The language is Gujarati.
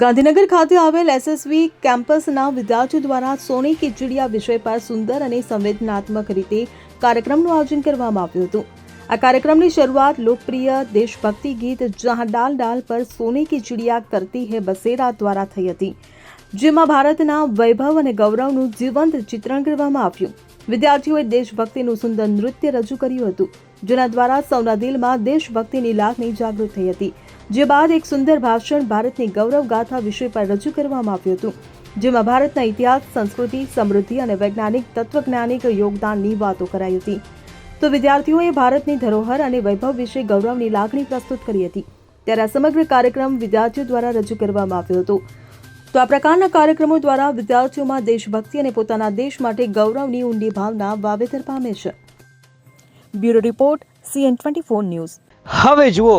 ગાંધીનગર ખાતે આવેલ એસએસવી કેમ્પસના વિદ્યાર્થીઓ દ્વારા સોની કી વિષય પર સુંદર અને સંવેદનાત્મક રીતે કાર્યક્રમનું આયોજન કરવામાં આવ્યું હતું. આ કાર્યક્રમની શરૂઆત લોકપ્રિય દેશભક્તિ ગીત જહાં ડાલ ડાલ પર સોને કી ચિડિયા કરતી હે બસેરા દ્વારા થઈ હતી, જેમાં ભારતના વૈભવ અને ગૌરવનું જીવંત ચિત્રણ કરવામાં આવ્યું. વિદ્યાર્થીઓએ દેશભક્તિનું સુંદર નૃત્ય રજૂ કર્યું હતું, જેના દ્વારા સૌના દિલમાં દેશભક્તિની લાગણી જાગૃત થઈ હતી. જે બાદ એક સુંદર ભાષણ ભારતની ગૌરવ ગાથા વિષય પર રજૂ કરવામાં આવ્યું હતું, જેમાં ભારતના ઇતિહાસ, સંસ્કૃતિ, સમૃદ્ધિ અને વૈજ્ઞાનિક તત્વજ્ઞાનિક યોગદાનની વાતો કરાઈ હતી. તો વિદ્યાર્થીઓએ ભારતની ધરોહર અને વૈભવ વિશે ગૌરવની લાગણી પ્રસ્તુત કરી હતી. ત્યારે આ સમગ્ર કાર્યક્રમ વિદ્યાર્થીઓ દ્વારા રજૂ કરવામાં આવ્યો હતો. તો આ પ્રકારના કાર્યક્રમો દ્વારા વિદ્યાર્થીઓમાં દેશભક્તિ અને પોતાના દેશ માટે ગૌરવની ઊંડી ભાવના વાવેતર પામે છે. Bureau report, CN twenty four news. હવે જુઓ